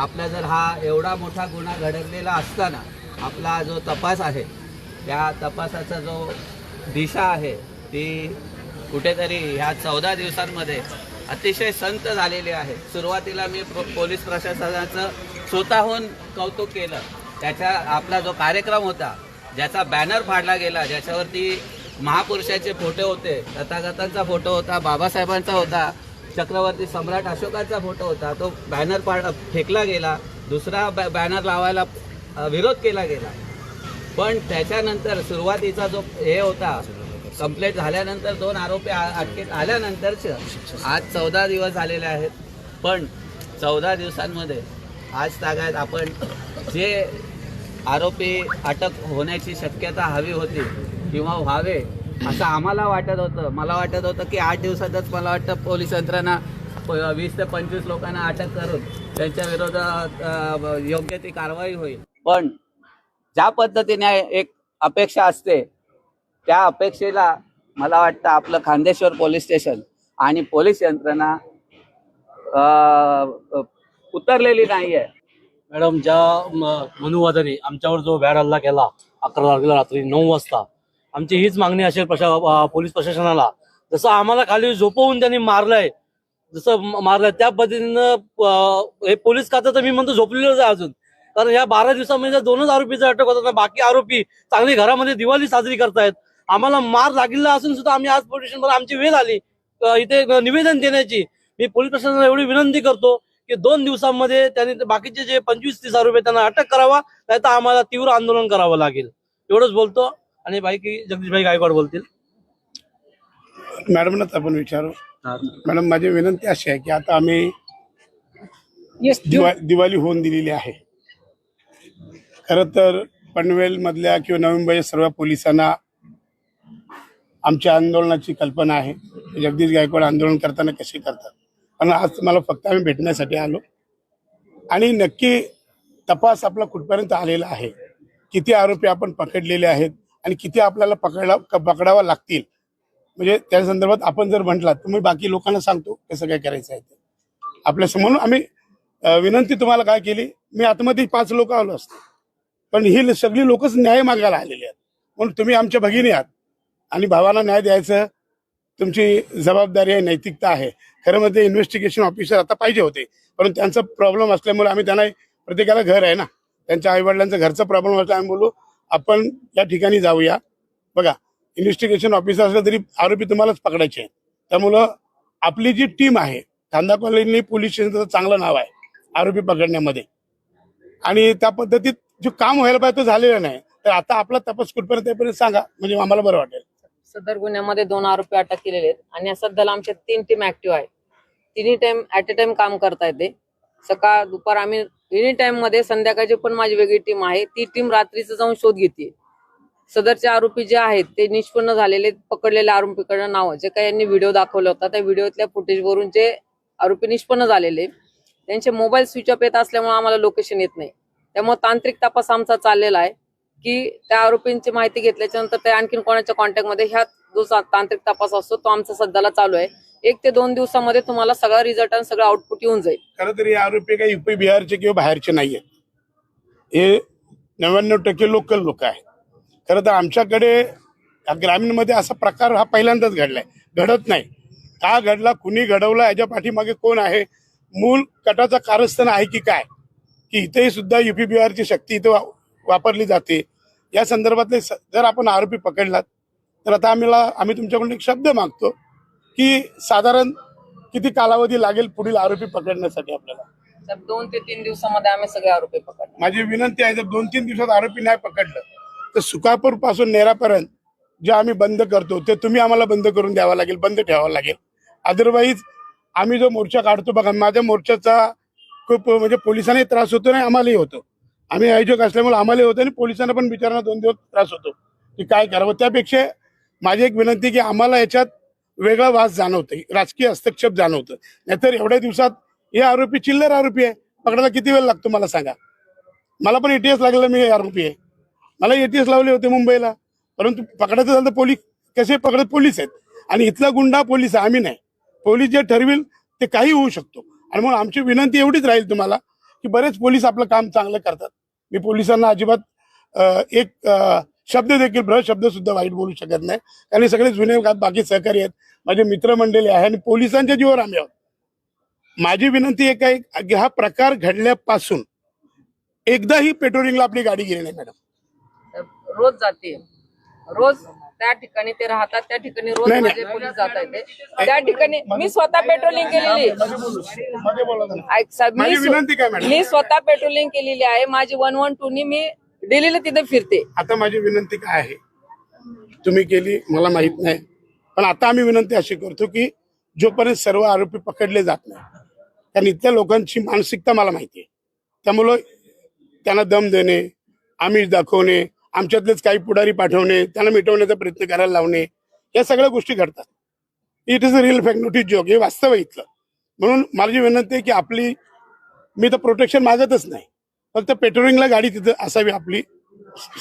आपला जर हा एवढा मोठा गुन्हा घडवलेला असताना आपला जो तपास आहे त्या तपासाचा जो दिशा आहे ती कुठेतरी ह्या चौदा दिवसांमध्ये अतिशय संत झालेली आहे. सुरुवातीला मी पोलीस प्रशासनाचं स्वतःहून कौतुक केलं. त्याच्या आपला जो कार्यक्रम होता ज्याचा बॅनर फाडला गेला ज्याच्यावरती महापुरुषाचे फोटो होते तथागतांचा फोटो होता बाबासाहेबांचा होता चक्रवर्ती सम्राट अशोकाचा फोटो होता. तो बॅनर पाड फेकला गेला. दुसरा बॅ बॅनर लावायला विरोध केला गेला. पण त्याच्यानंतर सुरुवातीचा जो हे होता कंप्लेंट झाल्यानंतर दोन आरोपी अटकेत आल्यानंतरच आज चौदा दिवस झालेले आहेत. पण चौदा दिवसांमध्ये आज तागायत आपण जे आरोपी अटक होण्याची शक्यता हवी होती किंवा व्हावे असं आम्हाला वाटत होतं. मला वाटत होतं की आठ दिवसातच मला वाटतं पोलीस यंत्रणा वीस ते पंचवीस लोकांना अटक करून त्यांच्या विरोधात योग्य ती कारवाई होईल. पण ज्या पद्धतीने एक अपेक्षा असते त्या अपेक्षेला मला वाटतं आपलं खांदेश्वर पोलीस स्टेशन आणि पोलीस यंत्रणा उतरलेली नाही आहे मॅडम ज्या म- मनुवादाने आमच्यावर जो भ्याड हल्ला केला अकरा तारखेला रात्री नऊ वाजता आमची हीच मागणी असेल प्रशा पोलीस प्रशासनाला. जसं आम्हाला खाली झोपवून त्यांनी मारलंय जसं मारलंय त्या पद्धतीनं हे पोलीस खातं तर मी म्हणतो झोपलेलंच आहे अजून. कारण या बारा दिवसामध्ये दोनच आरोपीचा अटक होतात बाकी आरोपी चांगली घरामध्ये दिवाळी साजरी करतायत आम्हाला मार लागलेला असून सुद्धा आम्ही आज पोलीस स्टेशनवर आमची वेळ आली इथे निवेदन देण्याची. मी पोलीस प्रशासनाला एवढी विनंती करतो की दोन दिवसांमध्ये त्यांनी बाकीचे जे पंचवीस तीस आरोपी त्यांना अटक करावा नाही तर आम्हाला तीव्र आंदोलन करावं लागेल. एवढंच बोलतो. आणि बाकी जगदीशभाई गायकवाड बोलतील. मॅडमनाच आपण विचारू. मॅडम माझी विनंती अशी आहे की आता आम्ही दिवा दिवाळी होऊन दिलेली आहे. खरं तर पनवेल मधल्या किंवा नवी मुंबईच्या सर्व पोलिसांना आमच्या आंदोलनाची कल्पना आहे. जगदीश गायकवाड आंदोलन करताना कसे करतात? पण आज मला फक्त आम्ही भेटण्यासाठी आलो. आणि नक्की तपास आपला कुठपर्यंत आलेला आहे? किती आरोपी आपण पकडलेले आहेत? आणि किती आपल्याला पकडला पकडावा लागतील. म्हणजे त्या संदर्भात आपण जर म्हटलात तर मी बाकी लोकांना सांगतो कसं काय करायचं आहे ते. आपल्यासमोर आम्ही विनंती तुम्हाला काय केली मी आतमध्ये पाच लोक आलो असतो. पण ही सगळी लोकच न्याय मागायला आलेली आहेत. म्हणून तुम्ही आमच्या भगिनी आहात. आणि भावाला न्याय द्यायचं तुमची जबाबदारी आहे नैतिकता आहे. खरं म्हणजे इन्व्हेस्टिगेशन ऑफिसर आता पाहिजे होते. परंतु त्यांचा प्रॉब्लेम असल्यामुळे आम्ही त्यांना प्रत्येकाला घर आहे ना. त्यांच्या आईवडिलांचा घरचा प्रॉब्लेम असला आम्ही बोलू आपण या ठिकाणी जाऊया. बघा इन्व्हेस्टिगेशन ऑफिसर असलं तरी आरोपी तुम्हालाच पकडायचे त्यामुळं आपली जी टीम आहे खांदा कॉलनी पोलीस स्टेशनचं चांगलं नाव आहे आरोपी पकडण्यामध्ये. आणि त्या पद्धतीत जो काम व्हायला पाहिजे तो झालेलं नाही. तर आता आपला तपास कुठपर्यंत आहे सांगा म्हणजे आम्हाला बरं वाटेल. सदर गुन्ह्यामध्ये दोन आरोपी अटक केलेले आहेत. आणि सध्याला आमच्या तीन टीम ऍक्टिव्ह आहेत. तिन्ही टाइम ऍट अ टाइम काम करता येते सकाळ दुपार आम्ही एनी टाइममध्ये संध्याकाळची पण माझी वेगळी टीम आहे. ती टीम रात्रीचं जाऊन शोध घेते. सदरचे आरोपी जे आहेत ते निष्पन्न झालेले पकडलेल्या आरोपीकडे नाव जे काही यांनी व्हिडिओ दाखवला होता त्या व्हिडिओतल्या फुटेजवरून जे आरोपी निष्पन्न झालेले त्यांचे मोबाईल स्विच ऑफ येत असल्यामुळे आम्हाला लोकेशन येत नाही. त्यामुळे तांत्रिक तपास आमचा चाललेला आहे की त्या आरोपींची माहिती घेतल्याच्या नंतर ते आणखीन कोणाच्या कॉन्टॅक्टमध्ये ह्या जो तांत्रिक तपास असतो तो आमचा सध्याला चालू आहे. एक ते दोन दिवसामध्ये तुम्हाला सगळा रिझल्ट आणि सगळं आउटपुट येऊन जाईल. खरं तर हे आरोपी काही युपी बिहारचे किंवा बाहेरचे नाही आहेत हे नव्याण्णव टक्के लोकल लोक आहेत. खरं तर आमच्याकडे ग्रामीणमध्ये असा प्रकार हा पहिल्यांदाच घडलाय. घडत नाही. का घडला? कुणी घडवला? याच्या पाठीमागे कोण आहे? मूल कटाचा कारस्थान आहे की काय? की इथेही सुद्धा युपी बिहारची शक्ती इथे वा- वापरली जाते. या संदर्भातले जर आपण आरोपी पकडलात तर आता आम्हाला आम्ही तुमच्याकडून एक शब्द मागतो. की साधारण किती कालावधी लागेल पुढील आरोपी पकडण्यासाठी आपल्याला? दोन ते तीन दिवसामध्ये आम्ही सगळे आरोपी पकडणार माझी विनंती आहे जर दोन तीन दिवसात आरोपी नाही पकडलं तर सुकापूरपासून नेरापर्यंत जे आम्ही बंद करतो ते तुम्ही आम्हाला बंद करून द्यावं लागेल बंद ठेवावं लागेल. अदरवाईज आम्ही जो मोर्चा काढतो बघा माझ्या मोर्चाचा खूप म्हणजे पोलिसांनाही त्रास होतो आणि आम्हालाही होतो. आम्ही आयोजक असल्यामुळे आम्हालाही होतो आणि पोलिसांना पण बिचारांना दोन दिवस त्रास होतो की काय करावं. त्यापेक्षा माझी एक विनंती की आम्हाला याच्यात वेगळा वास जाणवतं राजकीय हस्तक्षेप जाणवतं नाहीतर एवढ्या दिवसात हे आरोपी चिल्लर आरोपी आहे. पकडायला किती वेळ लागतो मला सांगा? मला पण एटीएस लागलेला मी आरोपी आहे. मला एटीएस लावले होते मुंबईला. परंतु पकडायचं झालं तर पोलीस कसे पकडत पोलीस आहेत? आणि इथला गुंडा पोलीस आहे आम्ही नाही. पोलीस जे ठरविल ते काही होऊ शकतो. आणि म्हणून आमची विनंती एवढीच राहील तुम्हाला की बरेच पोलीस आपलं काम चांगलं करतात. मी पोलिसांना अजिबात एक आ, शब्द देखील भ्र शब्द सुद्धा वाईट बोलू शकत नाही. कारण सगळे जुने का- बाकी सहकारी आहेत. माझे मित्रमंडळी आहे आणि पोलिसांच्या जीवावर आम्ही आहोत. माझी विनंती एक आहे की हा प्रकार घडल्यापासून एकदाही पेट्रोलिंगला आपली गाडी गेली नाही मॅडम. रोज जाते. रोज त्या ठिकाणी ते राहतात त्या ठिकाणी रोज. माझे पोलीस जात आहेत. त्या ठिकाणी मी स्वतः पेट्रोलिंग केलेली मी स्वतः पेट्रोलिंग केलेली आहे. माझी वन वन टू नी मी डेलीला तिथे फिरते. आता माझी विनंती काय आहे? तुम्ही केली मला माहीत नाही. पण आता आम्ही विनंती अशी करतो की जोपर्यंत सर्व आरोपी पकडले जात नाही कारण इथल्या लोकांची मानसिकता मला माहिती आहे. त्यामुळं त्यांना दम देणे आमिष दाखवणे आमच्यातलेच काही पुढारी पाठवणे त्यांना मिटवण्याचा प्रयत्न करायला लावणे या सगळ्या गोष्टी घडतात. It is a real fact notice joke हे वास्तव आहे इथलं. म्हणून माझी विनंती आहे की आपली मी तर प्रोटेक्शन मागतच नाही. फक्त पेट्रोलिंगला गाडी तिथं असावी आपली.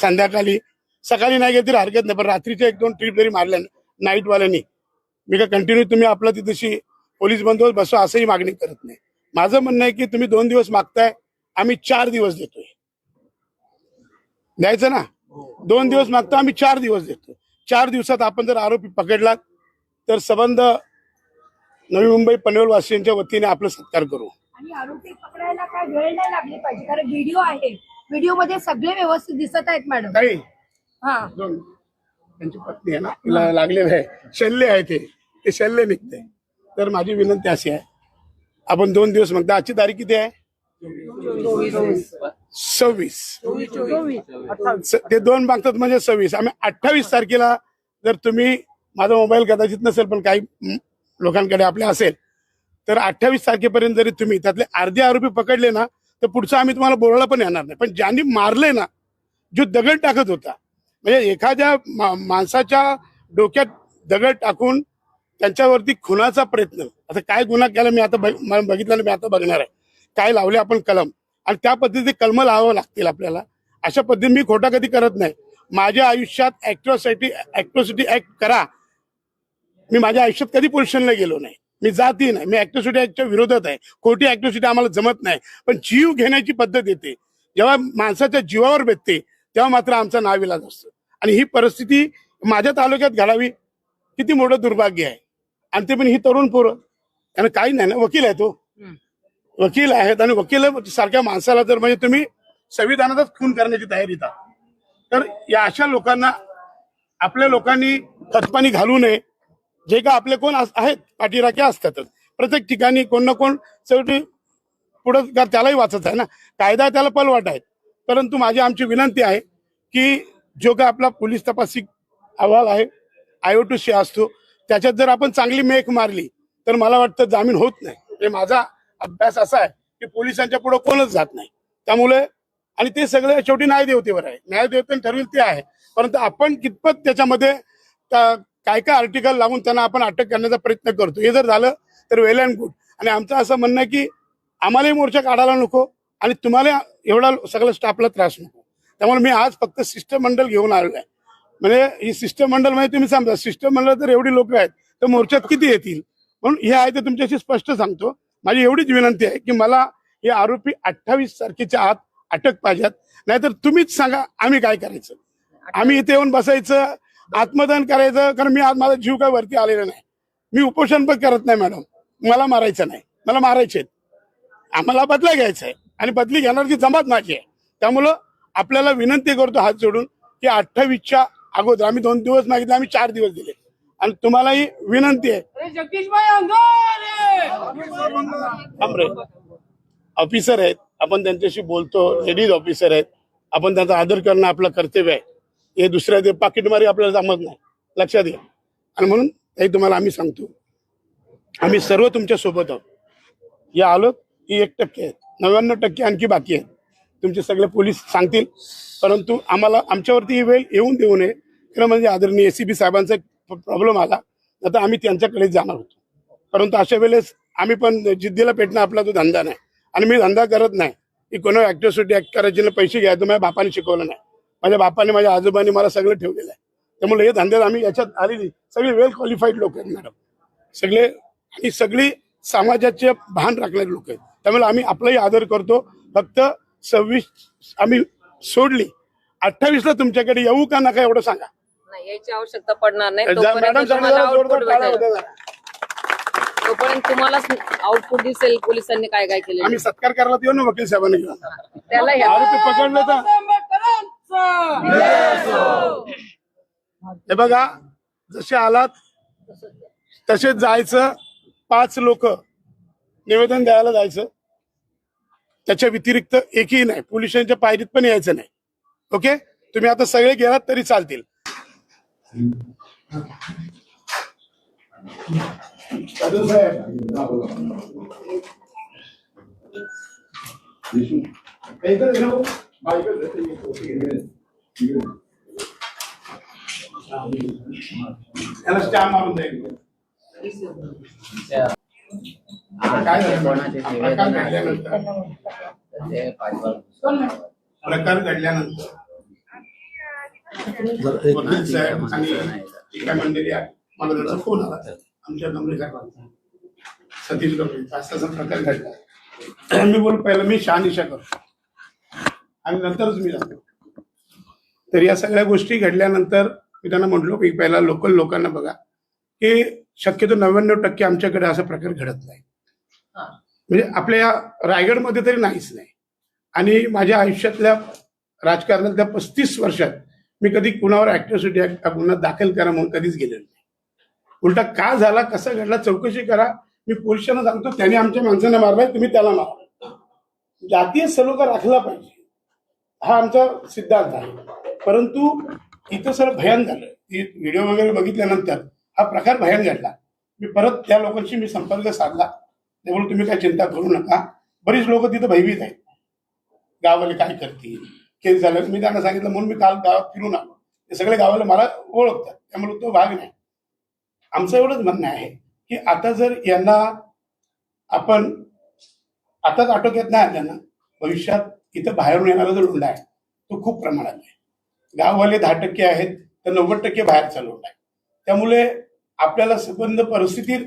संध्याकाळी. सकाळी नाही घेतली तरी हरकत नाही पण रात्रीच्या एक दोन ट्रिप जरी मारल्या नाईटवाल्यांनी मी का कंटिन्यू तुम्ही आपला तिथेशी पोलीस बंदोबस्त बसवा असंही मागणी करत नाही. माझं म्हणणं आहे की तुम्ही दोन दिवस मागताय आम्ही चार दिवस देतोय. द्यायचं ना? दोन दिवस मागतो आम्ही चार दिवस देतो चार दिवसात आपण जर आरोपी पकडला तर संबंध नवी मुंबई पनवेलवासियांच्या वतीने आपलं सत्कार करू. आणि आरोपी पकडायला काय वेळ नाही लागली पाहिजे. कारण व्हिडिओ आहे. व्हिडिओमध्ये सगळे व्यवस्थित दिसत आहेत मॅडम. काही हा. दोन. त्यांची पत्नी आहे ना? तिला लागलेलं आहे. शल्य आहे ते. ते शल्य निघते. तर माझी विनंती अशी आहे. आपण दोन दिवस मग आजची तारीख किती आहे? सव्वीस. स- ते दोन मागतात म्हणजे सव्वीस. आम्ही अठ्ठावीस तारखेला जर तुम्ही माझा मोबाईल कदाचित नसेल पण काही म, लोकांकडे आपले असेल तर अठ्ठावीस तारखेपर्यंत जरी तुम्ही त्यातले अर्धे आरोपी पकडले ना तर पुढचं आम्ही तुम्हाला बोलायला पण येणार नाही. पण ज्यांनी मारले ना जो दगड टाकत होता म्हणजे एखाद्या मा- माणसाच्या डोक्यात दगड टाकून त्यांच्यावरती खुनाचा प्रयत्न आता काय गुन्हा केला मी आता बघितला बघितलं मी आता बघणार आहे. काय लावले आपण कलम? आणि त्या पद्धतीचे कलम लावावं लागतील आपल्याला. अशा पद्धतीने मी खोटा कधी करत नाही. माझ्या आयुष्यात ऍक्ट्रॉसिटी ऍक्ट्रॉसिटी ऍक्ट करा. मी माझ्या आयुष्यात कधी पोझिशनला गेलो नाही. मी जाती नाही. मी ऍक्ट्रॉसिटी ऍक्टच्या विरोधात आहे. खोटी ऍक्ट्रॉसिटी आम्हाला जमत नाही. पण जीव घेण्याची पद्धत येते. जेव्हा माणसाच्या जीवावर बेतते तेव्हा मात्र आमचं नाव इलाज असतं. आणि ही परिस्थिती माझ्या तालुक्यात घडावी किती मोठं दुर्भाग्य आहे. आणि ते पण ही तरुण पोरं. आणि काही नाही ना वकील आहे तो. वकील आहेत आणि वकील सारख्या माणसाला जर म्हणजे तुम्ही संविधानातच खून करण्याची तयारी तर या अशा लोकांना आपल्या लोकांनी खतपाणी घालू नये. जे का आपले कोण अस- आहेत पाठीराखे असतातच. प्रत्येक ठिकाणी कोण ना कोण शेवटी पुढं का त्यालाही वाचत आहे ना. कायदा त्याला पलवाट आहे. परंतु माझी आमची विनंती आहे की जो का आपला पोलीस तपासिक अहवाल आहे आय टू सी असतो त्याच्यात जर आपण चांगली मेक मारली तर मला वाटतं जामीन होत नाही. हे माझा अभ्यास असा आहे की पोलिसांच्या पुढे कोणच जात नाही. त्यामुळे आणि ते सगळं शेवटी न्यायदेवतेवर आहे. न्यायदेवतेने ठरवेल ते आहे. परंतु आपण कितपत त्याच्यामध्ये काय काय आर्टिकल लावून त्यांना आपण अटक करण्याचा प्रयत्न करतो. हे जर झालं तर वेल अँड गुड आणि आमचं असं म्हणणं आहे की आम्हालाही मोर्चा काढायला नको आणि तुम्हाला एवढा सगळं स्टाफला त्रास नको. त्यामुळे मी आज फक्त शिष्टमंडळ घेऊन आलेलो आहे. म्हणजे ही शिष्टमंडळ म्हणजे तुम्ही समजा शिष्टमंडळ जर एवढी लोक आहेत तर मोर्चात किती येतील? म्हणून हे आहे ते तुमच्याशी स्पष्ट सांगतो. माझी एवढीच विनंती आहे की मला हे आरोपी अठ्ठावीस तारखेच्या आत अटक पाहिजेत. नाहीतर तुम्हीच सांगा आम्ही काय करायचं? आम्ही इथे येऊन बसायचं आत्मदान करायचं कारण मी आज माझा जीव काय वरती आलेला नाही. मी उपोषण पण करत नाही मॅडम. मला मारायचं नाही. मला मारायचे आम्हाला बदला घ्यायचा आहे. आणि बदली घेणारची जमात माझी आहे. त्यामुळं आपल्याला विनंती करतो हात जोडून की अठ्ठावीसच्या अगोदर आम्ही दोन दिवस मागितले आम्ही चार दिवस दिले. आणि तुम्हालाही विनंती आहे. ऑफिसर आहेत. आपण त्यांच्याशी बोलतो. लेडीज ऑफिसर आहेत. आपण त्यांचा आदर करणं आपलं कर्तव्य आहे. हे दुसऱ्या ते पाकिटमारी आपल्याला जमत नाही. लक्षात घ्या. आणि म्हणून हे तुम्हाला आम्ही सांगतो. आम्ही सर्व तुमच्यासोबत आहोत. या आलो ही एक टक्के आहेत नव्याण्णव टक्के आणखी बाकी आहेत. तुमचे सगळे पोलीस सांगतील. परंतु आम्हाला आमच्यावरती ही वेळ येऊन देऊ नये. खरं म्हणजे आदरणीय बी साहेबांचा प्रॉब्लेम आला. आता आम्ही त्यांच्याकडे जाणार होतो. परंतु अशा वेळेस आम्ही पण जिद्दीला पेटणं आपला तो धंदा नाही. आणि मी धंदा करत नाही. की कोणा ऍक्टिव्हिटी ऍक्ट करायची पैसे घ्यायचं माझ्या बापाने शिकवलं नाही. माझ्या बापाने माझ्या आजोबांनी मला सगळं ठेवलेलं आहे. त्यामुळे हे धंद्यात आम्ही याच्यात आलेली सगळी वेल क्वालिफाईड लोक आहेत मॅडम सगळे आणि सगळी समाजाचे भान राखणारे लोक आहेत. त्यामुळे आम्ही आपलाही आदर करतो. फक्त सव्वीस आम्ही सोडली. अठ्ठावीसला तुमच्याकडे येऊ का नका एवढं सांगा. नाही याची आवश्यकता पडणार नाही. तोपर्यंत तुम्हाला आउटपुट दिसेल पोलिसांनी काय काय केलेलं. आम्ही सत्कार करायला येऊ ना वकील साहेबांनी घेऊन. त्याला पकडलं तर. हे बघा जसे आलात तसेच जायचं. पाच लोक निवेदन द्यायला जायचं. त्याच्या व्यतिरिक्त एकही नाही. पोलिसांच्या पायरीत पण यायचं नाही. ओके? तुम्ही आता सगळे गेलात तरी चालतील. त्याला स्टॅम्प मारून जाईल काय झालं? प्रकार घडल्यानंतर प्रकार घडल्यानंतर वकील साहेब आणि मंडळी आहे. मला त्याचा फोन आला आमच्या गमले साहेबांचा सतीश गमले असा असा प्रकार घडला मी बोल पहिला मी शहानिशा करतो आणि नंतरच मी जातो. तर या सगळ्या गोष्टी घडल्यानंतर मी त्यांना म्हटलो की पहिला लोकल लोकांना बघा. की शक्यतो नव्याण्णव टक्के आमच्याकडे असा प्रकार घडत नाही. म्हणजे आपल्या या रायगडमध्ये तरी नाहीच नाही. आणि माझ्या आयुष्यातल्या राजकारणातल्या पस्तीस वर्षात मी कधी कुणावर ऍक्टिव्हिटी गुन्हा दाखल करा म्हणून कधीच गेलेलो नाही. उलटा का झाला कसा घडला चौकशी करा. मी पोलिसांना सांगतो त्याने आमच्या माणसांना मारलाय तुम्ही त्याला मारा. जातीय सलोखा राखला पाहिजे. हा आमचा सिद्धांत आहे. परंतु इथं सर भयान झालं. की व्हिडिओ वगैरे बघितल्यानंतर हा प्रकार भयान घडला. मी परत त्या लोकांशी मी संपर्क साधला. त्यामुळे तुम्ही काय चिंता करू नका. बरीच लोक तिथं भयभीत आहेत. गावाले काय करतील? केस झालं मी त्यांना सांगितलं म्हणून मी काल गावात फिरून आलो. ते सगळे गावाला मला ओळखतात. त्यामुळे तो भाग नाही. आमचं एवढंच म्हणणं आहे की आता जर यांना आपण आताच आटोक्यात नाही आल्यानं भविष्यात इथं बाहेरून येणारा जो लोंढा आहे तो खूप प्रमाणात आहे. गाववाले दहा टक्के आहेत तर नव्वद टक्के बाहेरचा लोंढा आहे. त्यामुळे आपल्याला संबंध परिस्थितीत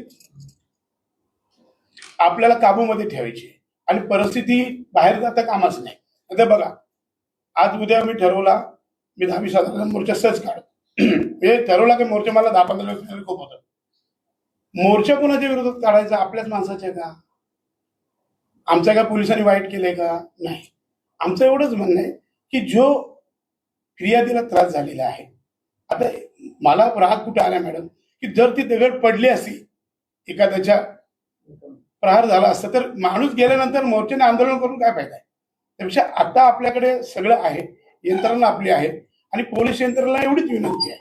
आपल्याला काबूमध्ये ठेवायची आणि परिस्थिती बाहेर जाता कामाच नाही. आता बघा आज उद्या मी ठरवला मी दहावी साधारण मोर्चा सहज काढ म्हणजे ठरवला की मोर्चा मला दहा पंधरा खूप होतं. मोर्चा कोणाच्या विरोधात काढायचा? आपल्याच माणसाच्या का? आमच्या का पोलिसांनी वाईट केलंय का? नाही. आमचं एवढंच म्हणणं आहे की जो फिर्यादीला त्रास झालेला आहे. आता मला राहत कुठे आला मॅडम? की जर ती दगड पडली असती एखाद्याच्या प्रहार झाला असता तर माणूस गेल्यानंतर मोर्चाने आंदोलन करून काय फायदा आहे? त्यापेक्षा आता आपल्याकडे सगळं आहे यंत्रणा आपली आहे आणि पोलीस यंत्रणेला एवढीच विनंती आहे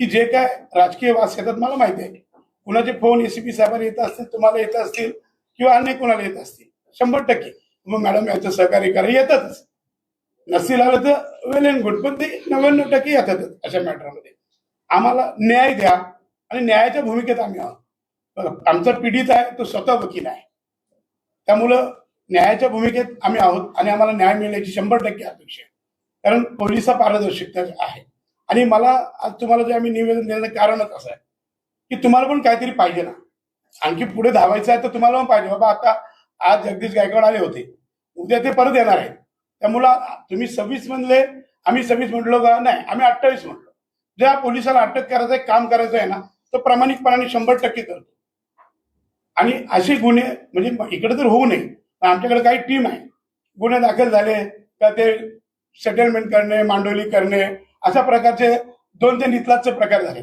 की जे काय राजकीय वास येतात मला माहिती आहे. कुणाचे फोन एसीपी साहेबांना येत असतील तुम्हाला येत असतील किंवा अन्य कोणाला येत असतील शंभर टक्के. मग मॅडम याचं सहकार्य करा येतातच. नसतील आलं तर वेल अँड गुड पण ते नव्याण्णव टक्के येतातच अशा मॅटरमध्ये. आम्हाला न्याय द्या आणि न्यायाच्या भूमिकेत आम्ही आहोत. बघा, आमचा पीडित आहे तो स्वतः वकील आहे. त्यामुळं न्यायाच्या भूमिकेत आम्ही आहोत आणि आम्हाला न्याय मिळण्याची शंभर टक्के अपेक्षा आहे. कारण पोलिसा पारदर्शकता आहे. आणि मला आज तुम्हाला जे आम्ही निवेदन देण्याचं कारणच असं आहे की तुम्हाला पण काहीतरी पाहिजे ना. आणखी पुढे धावायचं आहे तर तुम्हाला पण पाहिजे. बाबा आता आज जगदीश गायकवाड आले होते. उद्या ते परत येणार आहेत. त्यामुळं तुम्ही सव्वीस म्हणले आम्ही सव्वीस म्हटलो का? नाही आम्ही अठ्ठावीस म्हटलो. ज्या पोलिसाला अटक करायचं आहे काम करायचं आहे ना तो प्रामाणिकपणाने शंभर टक्के करतो. आणि असे गुन्हे म्हणजे इकडे तर होऊ नये पण आमच्याकडे काही टीम आहे. गुन्हे दाखल झाले का ते सेटलमेंट करणे मांडोली करणे अशा प्रकारचे दोन ते नितलाचे प्रकार झाले.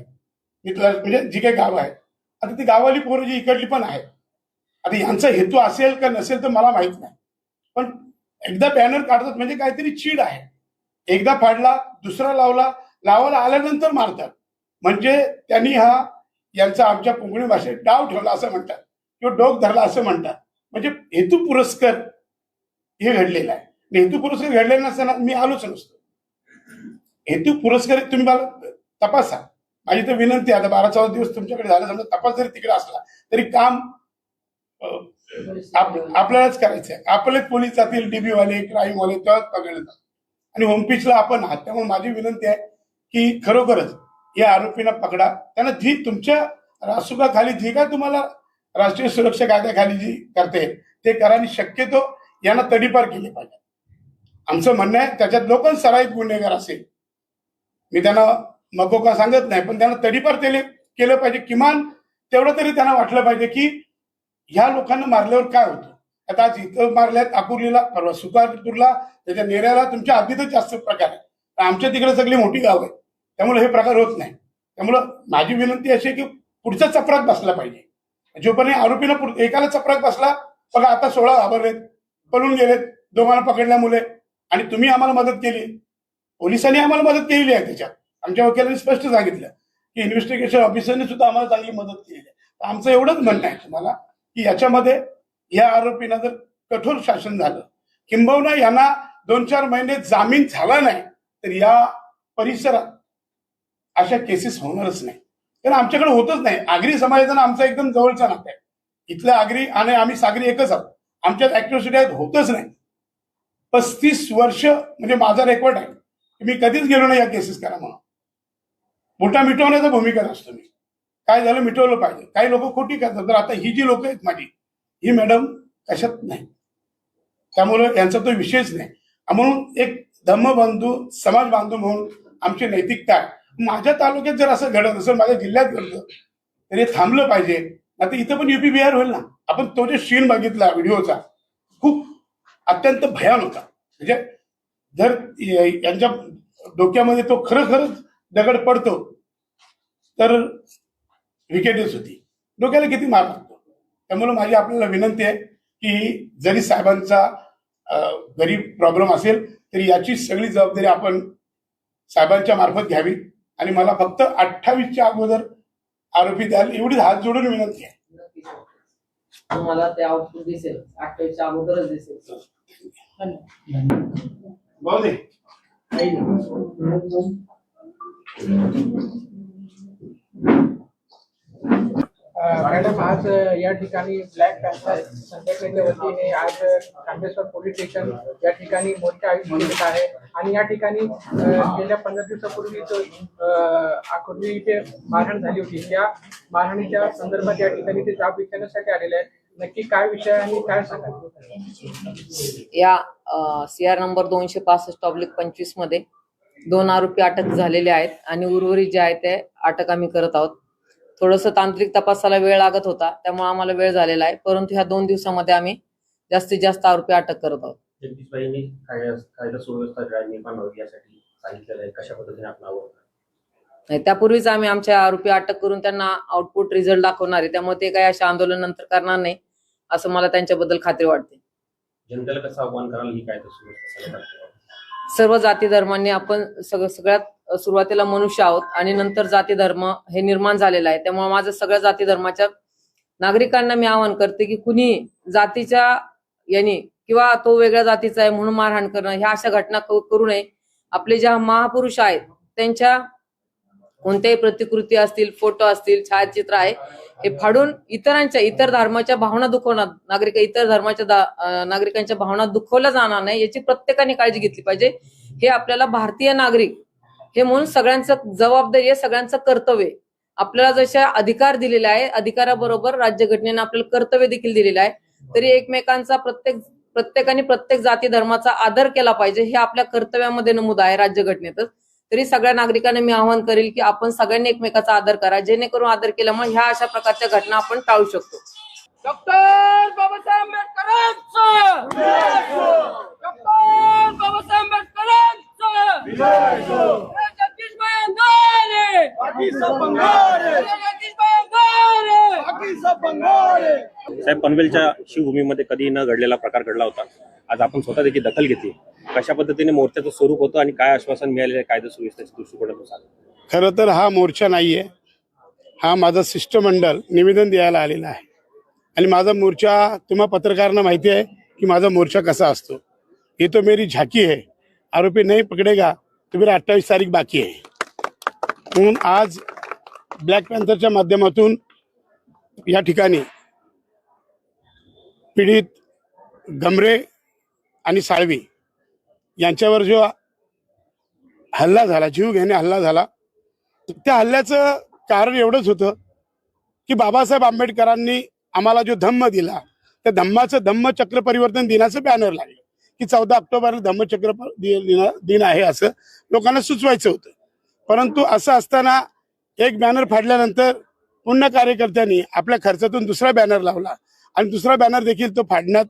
नितलाज म्हणजे जी काही गावं आहेत. आता ती गावाली पोरं जी इकडली पण आहेत. आता यांचा हेतू असेल का नसेल तर मला माहीत नाही. पण एकदा बॅनर काढतात म्हणजे काहीतरी चीड आहे. एकदा फाडला दुसरा लावला लावायला आल्यानंतर मारतात. म्हणजे त्यांनी हा यांचा आमच्या कोंकणी भाषेत डाव ठेवला असं म्हणतात. किंवा डोक धरला असं म्हणतात. म्हणजे हेतू पुरस्कार हे घडलेलं आहे. आणि हेतू पुरस्कार घडलेला नसताना मी आलोच नसतो. हेतू पुरस्कार तुम्ही मला तपासा. माझी तर विनंती आता बारा चौदा दिवस तुमच्याकडे झाला समजा तपास जरी तिकडे असला तरी काम आपल्यालाच करायचं आहे. आपलेच पोलीस जातील डीबी वाले क्राईम वाले तेव्हाच पकडले जातात आणि होमपीचला आपण आहात. त्यामुळे माझी विनंती आहे की खरोखरच या आरोपींना पकडा. त्यांना जी तुमच्या रासुकाखाली जी काय तुम्हाला राष्ट्रीय सुरक्षा कायद्याखाली जी करते ते करा आणि शक्यतो यांना तडीपार केली पाहिजे. आमचं म्हणणं आहे त्याच्यात लोक सराईत गुन्हेगार असेल. मी त्यांना नको का सांगत नाही पण त्यांना तडीपार केले केलं पाहिजे. किमान तेवढं तरी त्यांना वाटलं पाहिजे की ह्या लोकांना मारल्यावर काय होतं? आता आज इथं मारल्यात आकुर्लीला परवा सुकापूरला त्याच्या नेऱ्याला तुमच्या अगदीच जास्त प्रकार आहे आमच्या तिकडे सगळी मोठी गाव आहे त्यामुळे हे प्रकार होत नाही. त्यामुळं माझी विनंती अशी आहे की पुढचा चपराक बसला पाहिजे. जोपर्यंत आरोपीनं पुढ- एकाला चपराक बसला बघा आता सोळा घाबरलेत पळून गेलेत दोघांना पकडल्या मुले आणि तुम्ही आम्हाला मदत केली. पोलिसांनी आम्हाला मदत केलेली आहे त्याच्यात. आमच्या वकिलांनी स्पष्ट सांगितलं की इन्व्हेस्टिगेशन ऑफिसरने सुद्धा आम्हाला चांगली मदत केलेली आहे. आमचं एवढंच म्हणणं आहे तुम्हाला. की याच्यामध्ये या आरोपींना जर कठोर शासन झालं किंबहुना यांना दोन चार महिने जामीन झाला नाही तर या परिसरात अशा केसेस होणारच नाही. कारण आमच्याकडे होतच नाही. आगरी समाजाचा आमचा एकदम जवळचा नातं आहे. इथल्या आगरी आणि आम्ही सागरी एकच आहोत. आमच्यात ऍक्टिव्हिटी आहेत होतच नाही. पस्तीस वर्ष म्हणजे माझा रेकॉर्ड आहे. मी कधीच गेलो नाही या केसेस करा म्हणून. मोठा मिटवण्याचा भूमिका असतो मी काय झालं? मिटवलं पाहिजे. काही लोक खोटी करतात. तर आता ही जी लोक आहेत माझी ही मॅडम कशात नाही. त्यामुळे यांचा तो विषयच नाही. म्हणून एक धम्मबंधू समाज बांधू म्हणून आमची नैतिकता माझ्या तालुक्यात जर असं घडत असेल माझ्या जिल्ह्यात घडलं तर हे थांबलं पाहिजे. आता इथं पण युपी बिहार होईल ना? आपण तो जे सीन बघितला व्हिडिओचा खूप अत्यंत भयान होता. म्हणजे जर यांच्या डोक्यामध्ये तो खरं खरंच दगड पडतो तर विकेटच होती. डोक्याला किती मार लागतो? त्यामुळे माझी आपल्याला विनंती आहे की जरी साहेबांचा घरी प्रॉब्लेम असेल तरी याची सगळी जबाबदारी आपण साहेबांच्या मार्फत घ्यावी. आणि मला फक्त अठ्ठावीसच्या अगोदर आरोपी द्याल एवढी हात जोडून विनंती आहे. तुम्हाला ते आउटपुट दिसेल. अठ्ठावीसच्या अगोदरच दिसेल. भाऊ दे अ, मॅडम आज या ठिकाणी ब्लॅक पॅन्थर संघटनेच्या वतीने आज कांदेश्वर पोलीस स्टेशन या ठिकाणी मोर्चा आयोजित केलेला आहे. आणि या ठिकाणी गेल्या पंधरा दिवसापूर्वी जो इथे मारहाण झाली होती. त्या मारहाणीच्या संदर्भात या ठिकाणी ते जाब विचारण्यासाठी आलेले आहेत. नक्की काय विषय आहे आणि काय सांगा या सी आर नंबर दोनशे पासष्ट ऑब्लिक पंचवीसमध्ये दोन आरोपी अटक झालेले आहेत. आणि उर्वरित जे आहे ते अटक आम्ही करत आहोत. थोडस तांत्रिक तपासाला वेळ लागत होता त्यामुळे आम्हाला वेळ झालेला आहे. परंतु ह्या दोन दिवसामध्ये आम्ही जास्तीत जास्त आरोपी अटक करत आहोत. जगदीशबाईंनी कायदा कायदा सुव्यवस्था निर्माण व्हावी यासाठी सांगितलेलं आहे. कशा पद्धतीने आपण आवडतो नाही त्यापूर्वीच आम्ही आमच्या आरोपी अटक करून त्यांना आउटपुट रिझल्ट दाखवणार आहे. त्यामुळे ते काही अशा आंदोलन नंतर करणार नाही असं मला त्यांच्याबद्दल खात्री वाटते. जनतेला कसं आव्हान कराल ही सगळं सर्व जाती धर्मांनी आपण सगळं सगळ्यात सुरुवातीला मनुष्य आहोत आणि नंतर जाती धर्म हे निर्माण झालेलं आहे. त्यामुळे माझं सगळ्या जाती धर्माच्या नागरिकांना मी आवाहन करते की कुणी जातीच्या यांनी किंवा तो वेगळ्या जातीचा आहे म्हणून मारहाण करणं ह्या अशा घटना करू नये. आपले ज्या महापुरुष आहेत त्यांच्या कोणत्याही प्रतिकृती असतील फोटो असतील छायाचित्र आहे हे फाडून इतरांच्या इतर धर्माच्या भावना दुखवणार नागरिक इतर धर्माच्या दा- नागरिकांच्या भावना दुखवल्या जाणार नाही याची प्रत्येकाने काळजी घेतली पाहिजे. हे आपल्याला भारतीय नागरिक हे म्हणून सगळ्यांचं जबाबदारी आहे सगळ्यांचं कर्तव्य आपल्याला जशा अधिकार दिलेले आहे अधिकाराबरोबर राज्यघटनेने आपल्याला कर्तव्य देखील दिलेलं आहे. तरी एकमेकांचा प्रत्येक प्रत्येकाने प्रत्येक जाती धर्माचा आदर केला पाहिजे हे आपल्या कर्तव्यामध्ये नमूद आहे राज्यघटनेतच. तरी सगळ्या नागरिकांना मी आवाहन करेल की आपण सगळ्यांनी एकमेकाचा आदर करा जेणेकरून आदर केल्यामुळे ह्या अशा प्रकारच्या घटना आपण टाळू शकतो. डॉक्टर बाबासाहेब आंबेडकर डॉक्टर बाबासाहेब आंबेडकरांचं जगदीशभाई अंगारे जगदीशभाई अंगारे साहेब पनवेलच्या शिवभूमीमध्ये कधी न घडलेला प्रकार घडला होता? आज आपण स्वतः त्याची दखल घेतली. कशा पद्धतीने मोर्चाचं स्वरूप होतं आणि काय आश्वासन मिळालेलं आहे कायदा सुव्यवस्थेच्या दृष्टिकोनातून सांगा. खरं तर हा मोर्चा नाहीये. हा माझा शिष्टमंडळ निवेदन द्यायला आलेला आहे. आणि माझा मोर्चा तुम्हा पत्रकारांना माहिती आहे की माझा मोर्चा कसा असतो. ये तो मेरी झाकी है आरोपी नहीं पकडेगा. तो मेरा अठ्ठावीस तारीख बाकी आहे. म्हणून आज ब्लॅक पॅन्थरच्या माध्यमातून या ठिकाणी पीडित गमरे आणि साळवी यांच्यावर जो हल्ला झाला जीव घेणे हल्ला झाला त्या हल्ल्याचं कारण एवढंच होतं की बाबासाहेब आंबेडकरांनी आम्हाला जो धम्म दिला त्या धम्माचं धम्मचक्र परिवर्तन दिनाचं बॅनर लागलं की चौदा ऑक्टोबरला धम्मचक्र दिन- दिन आहे असं लोकांना सुचवायचं होतं. परंतु असं असताना एक बॅनर फाडल्यानंतर पुन्हा कार्यकर्त्यांनी आपल्या खर्चातून दुसरा बॅनर लावला. आणि दुसरा बॅनर देखील तो फाडण्यात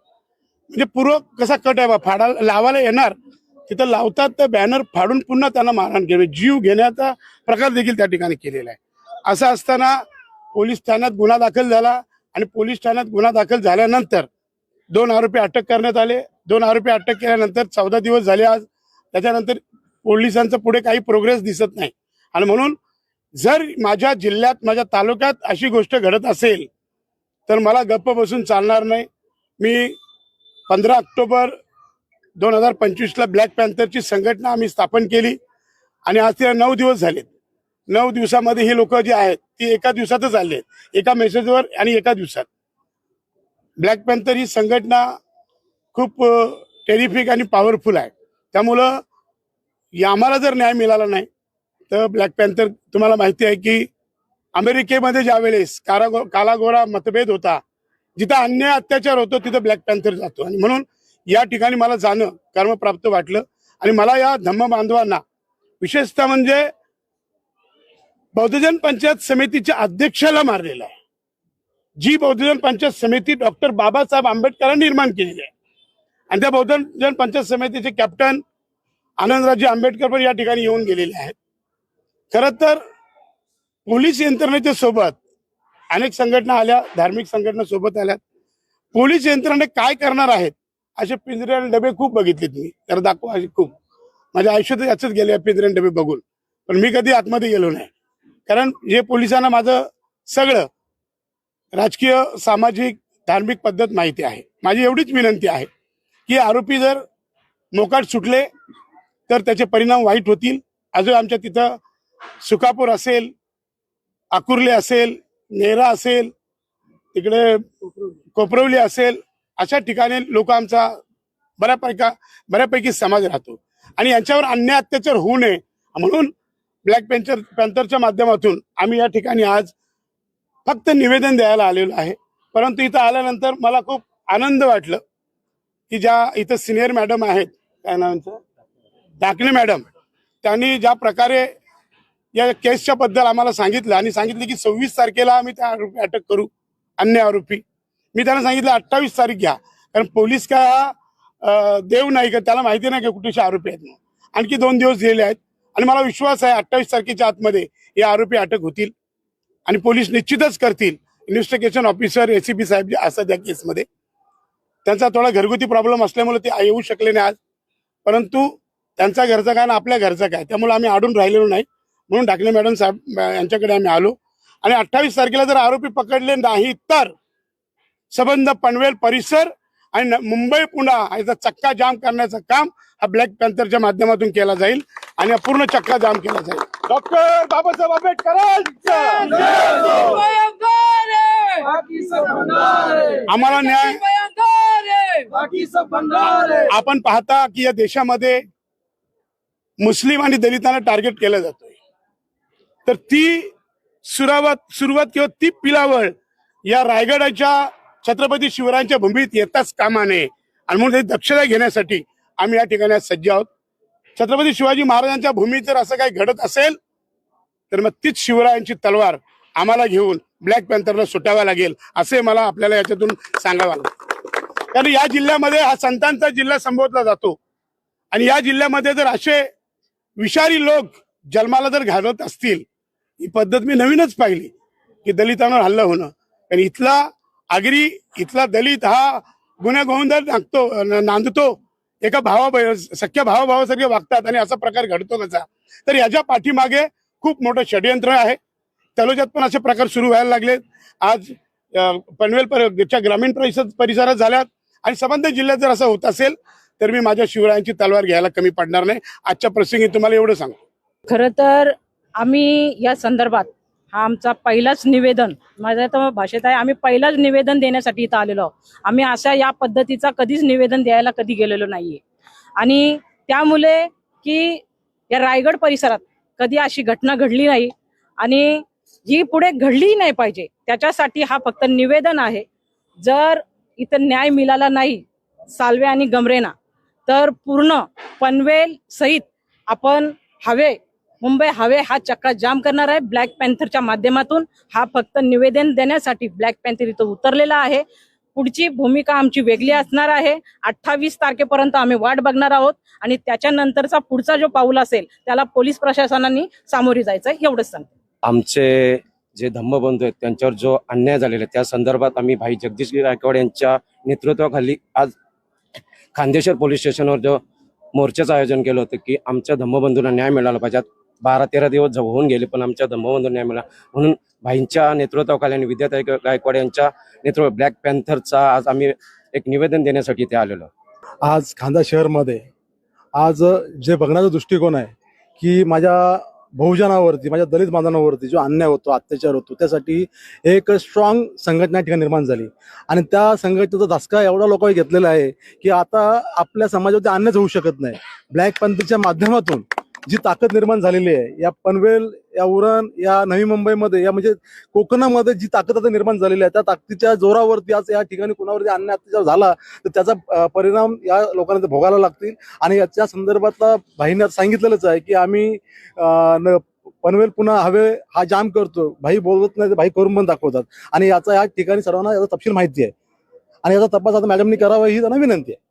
म्हणजे पूर्व कसा कट आहे बा फाडा लावायला येणार तिथं लावतात तर बॅनर फाडून पुन्हा त्यांना मारहाण केली. जीव घेण्याचा प्रकार देखील त्या ठिकाणी केलेला आहे. असं असताना पोलीस ठाण्यात गुन्हा दाखल झाला आणि पोलीस ठाण्यात गुन्हा दाखल झाल्यानंतर दोन आरोपी अटक करण्यात आले. दोन आरोपी अटक केल्यानंतर चौदा दिवस झाले आज. त्याच्यानंतर पोलिसांचं पुढे काही प्रोग्रेस दिसत नाही. आणि म्हणून जर माझ्या जिल्ह्यात माझ्या तालुक्यात अशी गोष्ट घडत असेल तर मला गप्प बसून चालणार नाही. मी पंधरा ऑक्टोबर दोन हजार पंचवीसला ब्लॅक पॅन्थरची संघटना आम्ही स्थापन केली आणि आज तिला नऊ दिवस झालेत. नऊ दिवसामध्ये ही लोक जी आहेत ती एका दिवसातच आले आहेत एका मेसेजवर आणि एका दिवसात. ब्लॅक पॅन्थर ही संघटना खूप टेरिफिक आणि पॉवरफुल आहे. त्यामुळं आम्हाला जर न्याय मिळाला नाही तर ब्लॅक पॅन्थर तुम्हाला माहिती आहे की अमेरिकेमध्ये ज्या वेळेस कारागो कालागोरा मतभेद होता जिथं अन्याय अत्याचार होतो तिथं ब्लॅक पॅन्थर जातो. आणि म्हणून या ठिकाणी मला जाणं कर्मप्राप्त वाटलं. आणि मला या धम्म बांधवांना विशेषतः म्हणजे बौद्धजन पंचायत समितीच्या अध्यक्षाला मारलेलं आहे. जी बौद्धजन पंचायत समिती डॉक्टर बाबासाहेब आंबेडकरांनी निर्माण केलेली आहे. आणि त्या बौद्धजन पंचायत समितीचे कॅप्टन आनंदराजे आंबेडकर पण या ठिकाणी येऊन गेलेले आहेत. खर तर पोलीस यंत्रणेच्या सोबत अनेक संघटना आल्या धार्मिक संघटना सोबत आल्या पोलीस यंत्रणे काय करणार आहेत असे पिंजरे आणि डबे खूप बघितलेत मी तर दाखवा असे खूप. माझ्या आयुष्यात याचंच गेले पिंजरे डबे बघून. पण मी कधी आतमध्ये गेलो नाही. कारण जे पोलिसांना माझं सगळं राजकीय सामाजिक धार्मिक पद्धत माहिती आहे. माझी एवढीच विनंती आहे की आरोपी जर मोकाट सुटले तर त्याचे परिणाम वाईट होतील. अजून आमच्या तिथं सुकापूर असेल आकुर्ले असेल नेरा असेल तिकडे कोपरवली असेल अशा ठिकाणी लोक आमचा बऱ्यापैका बऱ्यापैकी समाज राहतो. आणि यांच्यावर अन्याय अत्याचार होऊ नये म्हणून ब्लॅक पेंचर पॅन्थरच्या माध्यमातून आम्ही या ठिकाणी आज फक्त निवेदन द्यायला आलेलो आहे. परंतु इथं आल्यानंतर मला खूप आनंद वाटलं की ज्या इथं सिनियर मॅडम आहेत काय नावांचं डाकणे मॅडम त्यांनी ज्या प्रकारे या केसच्या बद्दल आम्हाला सांगितलं आणि सांगितलं की सव्वीस तारखेला आम्ही त्या आरोपी अटक करू अन्य आरोपी. मी त्यांना सांगितलं अठ्ठावीस तारीख घ्या. कारण पोलीस काय देव नाही का त्याला माहिती नाही का कुठेचे आरोपी आहेत म्हणून. आणखी दोन दिवस गेले आहेत आणि मला विश्वास आहे अठ्ठावीस तारखेच्या आतमध्ये हे आरोपी अटक होतील आणि पोलीस निश्चितच करतील. इन्व्हेस्टिगेशन ऑफिसर एसीपी साहेब जे असतात या केसमध्ये. त्यांचा थोडा घरगुती प्रॉब्लेम असल्यामुळे ते येऊ शकले नाही आज. परंतु त्यांचा घरचा काय आणि आपल्या घरचा काय? त्यामुळे आम्ही अडून राहिलेलो नाही. म्हणून ढाकणे मॅडम साहेब यांच्याकडे आम्ही आलो. आणि अठ्ठावीस तारखेला जर आरोपी पकडले नाही तर संबंध पनवेल परिसर आणि न- मुंबई पुन्हा याचा चक्का जाम करण्याचं काम हा ब्लॅक पॅन्थरच्या माध्यमातून केला जाईल आणि हा पूर्ण चक्का जाम केला जाईल. डॉक्टर बाबासाहेब है आम्हाला न्याय आपण पाहता की या देशामध्ये मुस्लिम आणि दलितांना टार्गेट केलं जातोय. तर ती सुरुवात सुरुवात किंवा ती पिलावळ या रायगडाच्या छत्रपती शिवरायांच्या भूमीत येताच कामा नये आणि म्हणून त्याची दक्षता घेण्यासाठी आम्ही या ठिकाणी सज्ज आहोत. छत्रपती शिवाजी महाराजांच्या भूमीत जर असं काही घडत असेल तर मग तीच शिवरायांची तलवार आम्हाला घेऊन ब्लॅक पॅन्थरला सुटावा लागेल असे मला आपल्याला याच्यातून सांगावं लागेल. कारण या जिल्ह्यामध्ये हा संतांचा जिल्हा संबोधला जातो. आणि या जिल्ह्यामध्ये जर असे विषारी लोक जन्माला जर घालत असतील ही पद्धत मी नवीनच पाहिली की दलितांवर हल्ला होणं. आणि इथला आगरी इथला दलित हा गुन्हा गोविंदात नागतो नांदतो एका भावा सख्या भावाभावासारखे वागतात आणि असा प्रकार घडतो कसा तर याच्या पाठीमागे खूप मोठं षडयंत्र आहे. तलोजात पण असे प्रकार सुरू व्हायला लागलेत. आज पनवेल पर- ग्रामीण परिसर परिसरात झाल्यात आणि संबंधित जिल्ह्यात जर असं होत असेल तर मी माझ्या शिवरायांची तलवार घ्यायला कमी पडणार नाही. आजच्या प्रसंगी तुम्हाला एवढं सांगतो खरं तर आम्ही या संदर्भात हा आमचा पहिलाच निवेदन माझ्या तर भाषेत आहे आम्ही पहिलाच निवेदन देण्यासाठी इथं आलेलो आहोत. आम्ही अशा या पद्धतीचा कधीच निवेदन द्यायला कधी गेलेलो नाहीये. आणि त्यामुळे की या रायगड परिसरात कधी अशी घटना घडली नाही आणि ही पुढे घडली नाही पाहिजे त्याच्यासाठी हा फक्त निवेदन आहे. जर इथं न्याय मिळाला नाही साल्वे आणि गमरेना तर पूर्ण पनवेल सहित आपण हवे मुंबई हवे हा चक्का जाम करणार आहे. ब्लॅक पॅन्थरच्या माध्यमातून हा फक्त निवेदन देण्यासाठी ब्लॅक पॅन्थर इथं उतरलेला आहे. पुढची भूमिका आमची वेगळी असणार आहे. अठ्ठावीस तारखेपर्यंत आम्ही वाट बघणार आहोत आणि त्याच्यानंतरचा पुढचा जो पाऊल असेल त्याला पोलीस प्रशासनाने सामोरी जायचं आहे एवढंच सांगतो. आमचे जे धम्मबंधू आहेत त्यांच्यावर जो अन्याय झालेला आहे त्या संदर्भात आम्ही भाई जगदीश गायकवाड यांच्या नेतृत्वाखाली आज खांदेश्वर पोलीस स्टेशनवर जो मोर्चाचं आयोजन केलं होतं की आमच्या धम्मबंधूंना न्याय मिळाला पाहिजे. बारा तेरा दिवस जव- होऊन गेले पण आमच्या धम्मबंधू न्याय मिळाला. म्हणून भाईंच्या नेतृत्वाखाली आणि विद्याताई गायकवाड यांच्या नेतृत्व ब्लॅक पॅन्थरचा आज आम्ही एक निवेदन देण्यासाठी इथे आलेलो. आज खांदा शहरमध्ये आज जे बघण्याचा दृष्टिकोन आहे की माझ्या बहुजनावरती माझ्या दलित बांधवांवरती जो अन्याय होतो अत्याचार होतो त्यासाठी एक स्ट्रॉंग संघटना ठिकाणी निर्माण झाली. आणि त्या संघटनेचा धसका एवढा लोकांनी घेतलेला आहे की आता आपल्या समाजावरती अन्यायच होऊ शकत नाही. ब्लॅक पंथच्या माध्यमातून जी ताकद निर्माण झालेली आहे या पनवेल या उरण या नवी मुंबईमध्ये या म्हणजे कोकणामध्ये जी ताकद आता निर्माण झालेली आहे त्या ताकदीच्या जोरावरती आज या ठिकाणी कुणावरती अन्य अत्याचार झाला तर त्याचा परिणाम या लोकांना ते भोगायला लागतील. आणि याच्या संदर्भातला भाईने सांगितलेलंच आहे की आम्ही पनवेल पुन्हा हवे हा जाम करतो. भाई बोलत नाही तर भाई करून पण दाखवतात. आणि याचा या ठिकाणी सर्वांना याचा तपशील माहिती आहे. आणि याचा तपास आता मॅडमनी करावा ही त्यांना विनंती आहे.